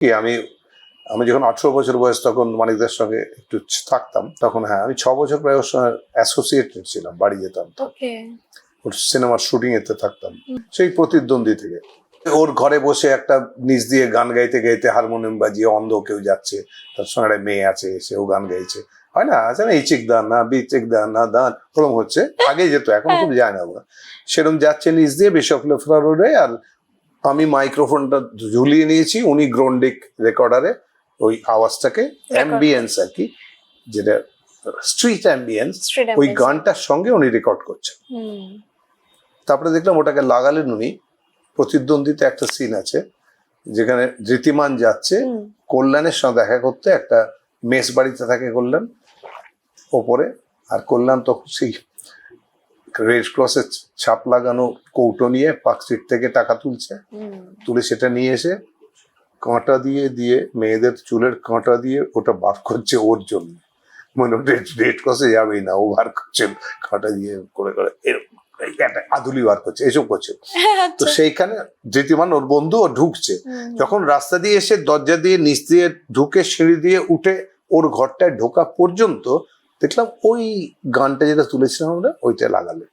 কি আমি আমি যখন আঠেরো বছর বয়স তখন মানিকদের সঙ্গে একটু থাকতাম তখন হ্যাঁ আমি ছ বছর প্রায় ওর সঙ্গে অ্যাসোসিয়েটেড ছিলাম বাড়ি যেতাম। ওর সিনেমার শুটিং এতে থাকতাম। সেই প্রতিদ্বন্দ্বী থেকে। ওর ঘরে বসে একটা নিচ দিয়ে গান গাইতে গাইতে হারমোনিয়াম বাজিয়ে অন্ধ কেউ যাচ্ছে তার সঙ্গে একটা মেয়ে আছে সেও গান গাইছে। হয় না? আছে না এই চিক দান না বি চিক দান না দান ওরকম হচ্ছে। আগে যেত এখন খুব যায় না। ওরা সেরকম যাচ্ছে নিচ দিয়ে বিশপ লেফরা রোডে আর আমি মাইক্রোফোনটা ঝুলিয়ে নিয়েছি উনি গ্রোন্ডিক রেকর্ডারে ওই আওয়াজটাকে অ্যাম্বিয়েন্স আর কি যেটা স্ট্রিট অ্যাম্বিয়েন্স ওই গানটার সঙ্গে উনি রেকর্ড করছেন। হুম। তারপরে দেখলাম ওটাকে লাগালেন উনি প্রতিদ্বন্দ্বিতা একটা সিন আছে যেখানে ধৃতিমান যাচ্ছে কল্যাণের সঙ্গে দেখা করতে একটা মেস বাড়িতে থাকে কল্যাণ ওপরে আর কল্যাণ তখন সেই রেড ক্রসের ছাপ লাগানো কৌটো নিয়ে পার্কস্ট্রিট থেকে টাকা তুলছে। তুলে সেটা নিয়ে এসে কাঁটা দিয়ে দিয়ে মেয়েদের চুলের কাঁটা দিয়ে ওটা বার করছে ওর জন্য। মানে রেড রেড ক্রসে যাবেই না ও বার করছে কাঁটা দিয়ে করে করে। এরকম আধুলি বার করছে এসব করছে। তো। সেইখানে ধৃতিমান ওর বন্ধু ও ঢুকছে। যখন রাস্তা দিয়ে এসে দরজা দিয়ে নিচ দিয়ে ঢুকে সিঁড়ি দিয়ে উঠে ওর ঘরটায় ঢোকা পর্যন্ত দেখলাম ওই গানটা যেটা তুলেছিলাম আমরা ওইটা লাগালে।